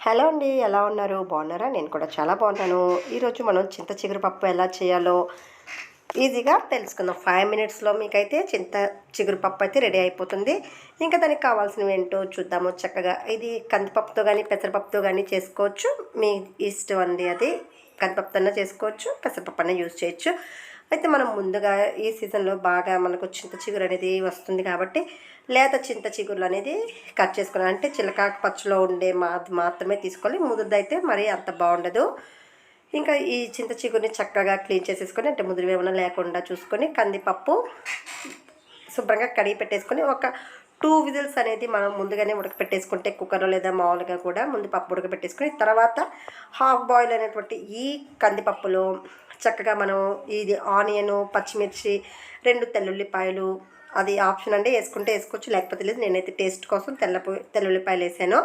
Hello అండి ఎలా ఉన్నారు? బాగున్నారా? నేను కూడా చాలా బాగున్నాను. ఈరోజు మనం చింత చిగురు పప్పు ఎలా చేయాలో ఈజీగా తెలుసుకుందాం. ఫైవ్ మినిట్స్లో మీకైతే చింత చిగురు పప్పు అయితే రెడీ అయిపోతుంది. ఇంకా దానికి కావాల్సినవి ఏంటో చూద్దాము చక్కగా. ఇది కందిపప్పుతో కానీ పెసరపప్పుతో కానీ చేసుకోవచ్చు. మీ ఇష్టం అండి అది. కందిపప్పుతో చేసుకోవచ్చు పెసరపప్పు అన్న యూజ్ చేయొచ్చు. అయితే మనం ముందుగా ఈ సీజన్లో బాగా మనకు చింత చిగురు అనేది వస్తుంది కాబట్టి లేత చింత చిగురు అనేది కట్ చేసుకున్నాం. అంటే చిలకాకు పచ్చలో ఉండే మా మాత్రమే తీసుకోవాలి. ముదురుదైతే మరి అంత బాగుండదు. ఇంకా ఈ చింత చిగురిని చక్కగా క్లీన్ చేసేసుకొని అంటే ముదురు ఏమైనా లేకుండా చూసుకొని కందిపప్పు శుభ్రంగా కడిగి పెట్టేసుకొని ఒక టూ విజిల్స్ అనేది మనం ముందుగానే ఉడకపెట్టేసుకుంటే కుక్కర్లో లేదా మామూలుగా కూడా ముందు పప్పు ఉడకపెట్టేసుకుని తర్వాత హాఫ్ బాయిల్ అనేటువంటి ఈ కందిపప్పులో చక్కగా మనం ఇది ఆనియను పచ్చిమిర్చి రెండు తెల్లుల్లిపాయలు అది ఆప్షన్ అండి వేసుకుంటే వేసుకోవచ్చు లేకపోతే లేదు. నేనైతే టేస్ట్ కోసం తెల్ల తెల్లుల్లిపాయలు వేసాను.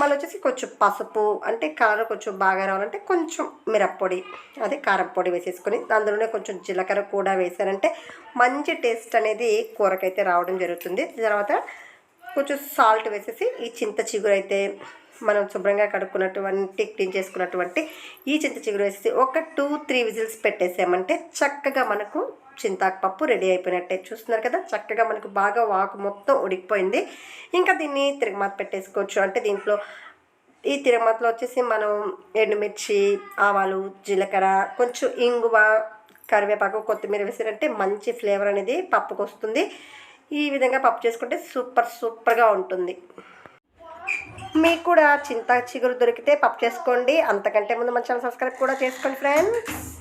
మళ్ళీ వచ్చేసి కొంచెం పసుపు అంటే కలర్ కొంచెం బాగా రావాలంటే కొంచెం మిరప్పొడి అదే కారం పొడి వేసేసుకొని అందులోనే కొంచెం జీలకర్ర కూడా వేసారంటే మంచి టేస్ట్ అనేది కూరకైతే రావడం జరుగుతుంది. తర్వాత కొంచెం సాల్ట్ వేసేసి ఈ చింత చిగురు అయితే మనం శుభ్రంగా కడుక్కున్నటువంటి క్లీన్ చేసుకున్నటువంటి ఈ చింత చిగురు వేసేసి ఒక టూ త్రీ విజిల్స్ పెట్టేసామంటే చక్కగా మనకు చింతాకు పప్పు రెడీ అయిపోయినట్టే చూస్తున్నారు కదా. చక్కగా మనకు బాగా వాకు మొత్తం ఉడికిపోయింది. ఇంకా దీన్ని తిరగమాత పెట్టేసుకోవచ్చు. అంటే దీంట్లో ఈ తిరగమాతలో వచ్చేసి మనం ఎండుమిర్చి ఆవాలు జీలకర్ర కొంచెం ఇంగువ కరివేపాకు కొత్తిమీర వేసారంటే మంచి ఫ్లేవర్ అనేది పప్పుకు వస్తుంది. ఈ విధంగా పప్పు చేసుకుంటే సూపర్ సూపర్గా ఉంటుంది. మీకు కూడా చింత చిగురు దొరికితే పప్పు చేసుకోండి. అంతకంటే ముందు మన ఛానల్ సబ్స్క్రైబ్ కూడా చేసుకోండి ఫ్రెండ్స్.